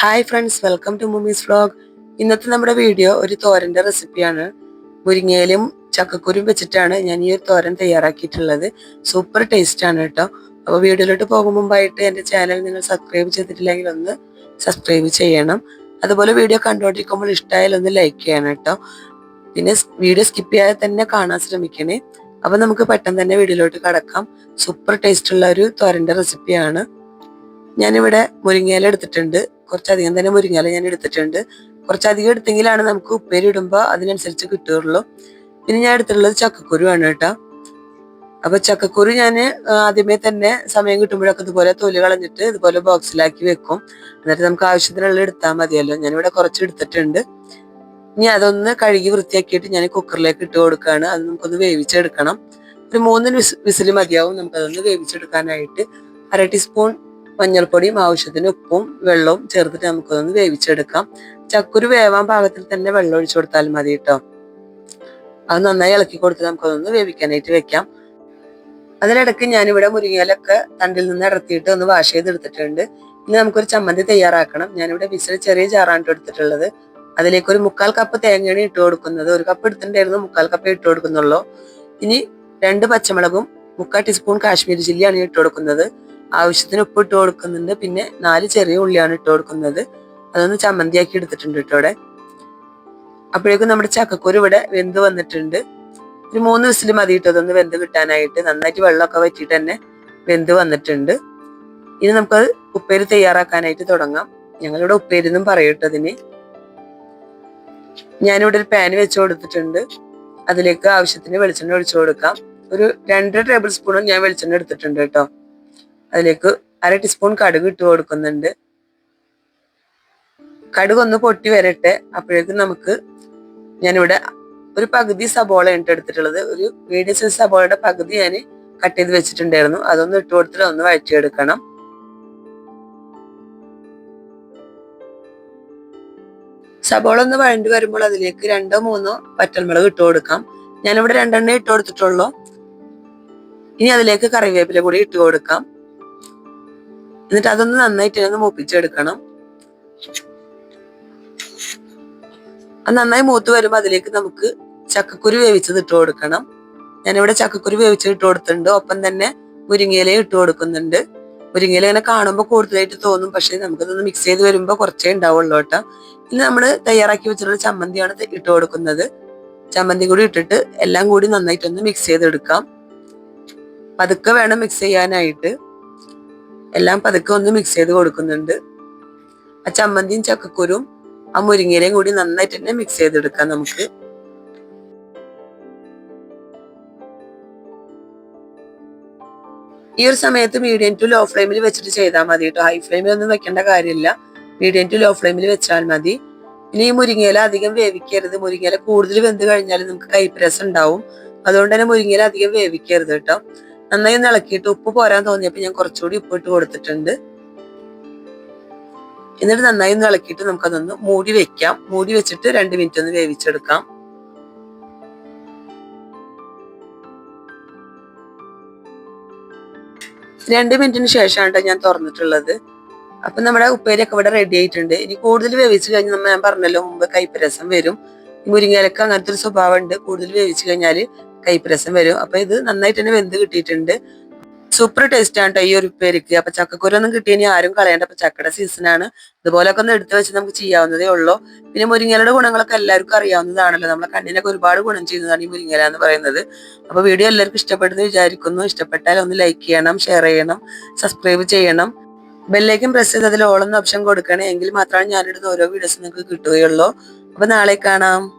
Hi friends welcome to Mumi's vlog ഇന്നത്തെ നമ്മുടെ video ഒരു തോരന്റെ റെസിപ്പിയാണ് മുരിങ്ങയിലും ചക്കക്കുരും വെച്ചിട്ടാണ് ഞാൻ ഈ ഒരു തോരൻ തയ്യാറാക്കിയിട്ടുള്ളത്. സൂപ്പർ ടേസ്റ്റാണ് കേട്ടോ. അപ്പോൾ വീഡിയോയിലോട്ട് പോകും മുമ്പായിട്ട് എന്റെ ചാനൽ നിങ്ങൾ സബ്സ്ക്രൈബ് ചെയ്തിട്ടില്ലെങ്കിൽ ഒന്ന് സബ്സ്ക്രൈബ് ചെയ്യണം. അതുപോലെ വീഡിയോ കണ്ടുകൊണ്ടിരിക്കുമ്പോൾ ഇഷ്ടമായാലും ഒന്ന് ലൈക്ക് ചെയ്യണം കേട്ടോ. പിന്നെ വീഡിയോ സ്കിപ്പ് ചെയ്യാതെ തന്നെ കാണാൻ ശ്രമിക്കണേ. അപ്പോൾ നമുക്ക് പെട്ടെന്ന് തന്നെ വീഡിയോയിലോട്ട് കടക്കാം. സൂപ്പർ ടേസ്റ്റ് ഉള്ള ഒരു തോരന്റെ റെസിപ്പിയാണ് ഞാനിവിടെ മുരിങ്ങയില എടുത്തിട്ടുണ്ട്. കുറച്ചധികം തന്നെ മുരിങ്ങയില ഞാൻ എടുത്തിട്ടുണ്ട്. കുറച്ചധികം എടുത്തെങ്കിലാണ് നമുക്ക് ഉപ്പേരി ഇടുമ്പോൾ അതിനനുസരിച്ച് കിട്ടുകയുള്ളൂ. പിന്നെ ഞാൻ എടുത്തിട്ടുള്ളത് ചക്കക്കുരുവാണ് കേട്ടോ. അപ്പൊ ചക്കക്കുരു ഞാൻ ആദ്യമേ തന്നെ സമയം കിട്ടുമ്പോഴൊക്കെ ഇതുപോലെ തൊലി കളഞ്ഞിട്ട് ഇതുപോലെ ബോക്സിലാക്കി വെക്കും. എന്നിട്ട് നമുക്ക് ആവശ്യത്തിനുള്ള എടുത്താൽ മതിയല്ലോ. ഞാനിവിടെ കുറച്ച് എടുത്തിട്ടുണ്ട്. ഇനി അതൊന്ന് കഴുകി വൃത്തിയാക്കിയിട്ട് ഞാൻ കുക്കറിലേക്ക് ഇട്ട് കൊടുക്കുകയാണ്. അത് നമുക്കൊന്ന് വേവിച്ചെടുക്കണം. ഒരു മൂന്ന് വിസിൽ മതിയാവും നമുക്കതൊന്ന് വേവിച്ചെടുക്കാനായിട്ട്. അര ടീസ്പൂൺ മഞ്ഞൾപ്പൊടിയും ആവശ്യത്തിന് ഉപ്പും വെള്ളവും ചേർത്തിട്ട് നമുക്കതൊന്ന് വേവിച്ചെടുക്കാം. ചക്കുരു വേവാൻ പാകത്തിൽ തന്നെ വെള്ളം ഒഴിച്ചു കൊടുത്താൽ മതി കേട്ടോ അത് നന്നായി ഇളക്കി കൊടുത്ത് നമുക്കതൊന്ന് വേവിക്കാനായിട്ട് വെക്കാം. അതിനിടയ്ക്ക് ഞാനിവിടെ മുരിങ്ങയിലൊക്കെ തണ്ടിൽ നിന്ന് ഇടത്തിയിട്ട് ഒന്ന് വാഷ് ചെയ്തെടുത്തിട്ടുണ്ട്. ഇനി നമുക്കൊരു ചമ്മന്തി തയ്യാറാക്കണം. ഞാനിവിടെ വിസിൽ ചെറിയ ചാറാണ് എടുത്തിട്ടുള്ളത്. അതിലേക്ക് ഒരു മുക്കാൽ കപ്പ് തേങ്ങയാണ് ഇട്ട് കൊടുക്കുന്നത്. ഒരു കപ്പ് എടുത്തിട്ടുണ്ടായിരുന്നു മുക്കാൽ കപ്പ് ഇട്ട് കൊടുക്കുന്നുള്ളൂ. ഇനി രണ്ട് പച്ചമുളകും മുക്കാൽ ടീസ്പൂൺ കാശ്മീരി ചില്ലിയാണ് ഇട്ട് കൊടുക്കുന്നത്. ആവശ്യത്തിന് ഉപ്പ് ഇട്ട് കൊടുക്കുന്നുണ്ട്. പിന്നെ നാല് ചെറിയ ഉള്ളിയാണ് ഇട്ട് കൊടുക്കുന്നത്. അതൊന്ന് ചമ്മന്തിയാക്കി എടുത്തിട്ടുണ്ട് കേട്ടോ ഇവിടെ അപ്പോഴേക്കും നമ്മുടെ ചക്കക്കുരു ഇവിടെ വെന്ത് വന്നിട്ടുണ്ട്. ഒരു മൂന്ന് വിസിൽ മതി ഇട്ടതൊന്ന് വെന്ത് കിട്ടാനായിട്ട്. നന്നായിട്ട് വെള്ളമൊക്കെ വറ്റിയിട്ട് തന്നെ വെന്ത് വന്നിട്ടുണ്ട്. ഇനി നമുക്കത് ഉപ്പേരി തയ്യാറാക്കാനായിട്ട് തുടങ്ങാം. ഞങ്ങളിവിടെ ഉപ്പേരിന്നും പറയട്ടതിന് ഞാനിവിടെ ഒരു പാൻ വെച്ച് കൊടുത്തിട്ടുണ്ട്. അതിലേക്ക് ആവശ്യത്തിന് വെളിച്ചെണ്ണ ഒഴിച്ചു കൊടുക്കാം. ഒരു രണ്ട് ടേബിൾ സ്പൂണും ഞാൻ വെളിച്ചെണ്ണ എടുത്തിട്ടുണ്ട് കേട്ടോ. അതിലേക്ക് അര ടീസ്പൂൺ കടുക് ഇട്ട് കൊടുക്കുന്നുണ്ട്. കടുക് ഒന്ന് പൊട്ടി വരട്ടെ. അപ്പോഴേക്കും നമുക്ക് ഞാനിവിടെ ഒരു പകുതി സബോള ഉണ്ട് എടുത്തിട്ടുള്ളത്. ഒരു മീഡിയം സൈസ് സബോളയുടെ പകുതി ഞാൻ കട്ട് ചെയ്ത് വെച്ചിട്ടുണ്ടായിരുന്നു. അതൊന്ന് ഇട്ട് കൊടുത്തിട്ട് ഒന്ന് വഴറ്റിയെടുക്കണം. സബോള ഒന്ന് വഴണ്ടി വരുമ്പോൾ അതിലേക്ക് രണ്ടോ മൂന്നോ പറ്റൽമുളക് ഇട്ട് കൊടുക്കാം. ഞാനിവിടെ രണ്ടെണ്ണേ ഇട്ട് കൊടുത്തിട്ടുള്ളൂ. ഇനി അതിലേക്ക് കറിവേപ്പില കൂടി ഇട്ട് കൊടുക്കാം. എന്നിട്ട് അതൊന്ന് നന്നായിട്ട് ഒന്ന് മൂപ്പിച്ചെടുക്കണം. അത് നന്നായി മൂത്ത് വരുമ്പോൾ അതിലേക്ക് നമുക്ക് ചക്കക്കുരു വേവിച്ചത് ഇട്ട് കൊടുക്കണം. ഞാനിവിടെ ചക്കക്കുരു വേവിച്ചത് ഇട്ട് കൊടുത്തിട്ടുണ്ട്. ഒപ്പം തന്നെ മുരിങ്ങയിലയും ഇട്ട് കൊടുക്കുന്നുണ്ട്. മുരിങ്ങയില ഇങ്ങനെ കാണുമ്പോൾ കൂടുതലായിട്ട് തോന്നും. പക്ഷെ നമുക്കതൊന്ന് മിക്സ് ചെയ്ത് വരുമ്പോൾ കുറച്ചേ ഉണ്ടാവുള്ളൂ കേട്ടോ. ഇനി നമ്മൾ തയ്യാറാക്കി വെച്ചിട്ടുള്ള ചമ്മന്തിയാണ് ഇട്ട് കൊടുക്കുന്നത്. ചമ്മന്തി കൂടി ഇട്ടിട്ട് എല്ലാം കൂടി നന്നായിട്ടൊന്ന് മിക്സ് ചെയ്തെടുക്കാം. പതുക്കെ വേണം മിക്സ് ചെയ്യാനായിട്ട്. എല്ലാം പതുക്കെ ഒന്ന് മിക്സ് ചെയ്ത് കൊടുക്കുന്നുണ്ട്. ആ ചമ്മന്തിയും ചക്കക്കുരും ആ മുരിങ്ങയിലയും കൂടി നന്നായിട്ട് തന്നെ മിക്സ് ചെയ്തെടുക്കാം നമുക്ക്. ഈ ഒരു സമയത്ത് മീഡിയം ടു ലോ ഫ്ലെയിമിൽ വെച്ചിട്ട് ചെയ്താൽ മതി കേട്ടോ ഹൈ ഫ്ലെയിമിൽ ഒന്നും വെക്കേണ്ട കാര്യമില്ല. മീഡിയം ടു ലോ ഫ്ലെയിമിൽ വെച്ചാൽ മതി. പിന്നെ ഈ മുരിങ്ങയില അധികം വേവിക്കരുത്. മുരിങ്ങയില കൂടുതൽ വെന്ത് കഴിഞ്ഞാൽ നമുക്ക് കൈപ്രസം ഉണ്ടാവും. അതുകൊണ്ട് തന്നെ മുരിങ്ങയില അധികം വേവിക്കരുത് കേട്ടോ നന്നായി ഒന്ന് ഇളക്കിയിട്ട് ഉപ്പ് പോരാൻ തോന്നിയപ്പോൾ ഞാൻ കുറച്ചുകൂടി ഉപ്പ് ഇട്ട് കൊടുത്തിട്ടുണ്ട്. എന്നിട്ട് നന്നായി ഒന്ന് ഇളക്കിയിട്ട് നമുക്കതൊന്ന് മൂടി വെക്കാം. മൂടി വെച്ചിട്ട് രണ്ട് മിനിറ്റ് ഒന്ന് വേവിച്ചെടുക്കാം. രണ്ട് മിനിറ്റിന് ശേഷമാണ് ഞാൻ തുറന്നിട്ടുള്ളത്. അപ്പൊ നമ്മുടെ ഉപ്പേരിയൊക്കെ ഇവിടെ റെഡി ആയിട്ടുണ്ട്. ഇനി കൂടുതൽ വേവിച്ച് കഴിഞ്ഞാൽ നമ്മൾ ഞാൻ പറഞ്ഞല്ലോ മുമ്പ് കൈപ്പരസം വരും. മുരിങ്ങയിലൊക്കെ അങ്ങനത്തെ ഒരു സ്വഭാവം ഉണ്ട് കൂടുതൽ വേവിച്ച് കഴിഞ്ഞാൽ കൈപ്പരസം വരും. അപ്പൊ ഇത് നന്നായിട്ട് തന്നെ വെന്ത് കിട്ടിയിട്ടുണ്ട്. സൂപ്പർ ടേസ്റ്റ് ആണ് ഈ ഒരു ഉപ്പേരിക്ക്. അപ്പൊ ചക്കക്കുരൊന്നും കിട്ടിയതിന് ആരും കളയണ്ട. അപ്പൊ ചക്കയുടെ സീസണാണ് ഇതുപോലൊക്കെ ഒന്ന് എടുത്തു വെച്ച് നമുക്ക് ചെയ്യാവുന്നതേ ഉള്ളൂ. പിന്നെ മുരിങ്ങലയുടെ ഗുണങ്ങളൊക്കെ എല്ലാവർക്കും അറിയാവുന്നതാണല്ലോ. നമ്മളെ കണ്ണിനൊക്കെ ഒരുപാട് ഗുണം ചെയ്യുന്നതാണ് ഈ മുരിങ്ങല എന്ന് പറയുന്നത്. അപ്പൊ വീഡിയോ എല്ലാവർക്കും ഇഷ്ടപ്പെടുന്നു വിചാരിക്കുന്നു. ഇഷ്ടപ്പെട്ടാൽ ഒന്ന് ലൈക്ക് ചെയ്യണം ഷെയർ ചെയ്യണം സബ്സ്ക്രൈബ് ചെയ്യണം. ബെല്ലേക്കും പ്രസ് ചെയ്ത് അതിൽ ഓളെന്ന ഓപ്ഷൻ കൊടുക്കണേ. എങ്കിൽ മാത്രമാണ് ഞാനിടുന്ന ഓരോ വീഡിയോസ് നിങ്ങൾക്ക് കിട്ടുകയുള്ളൂ. അപ്പൊ നാളെ കാണാം.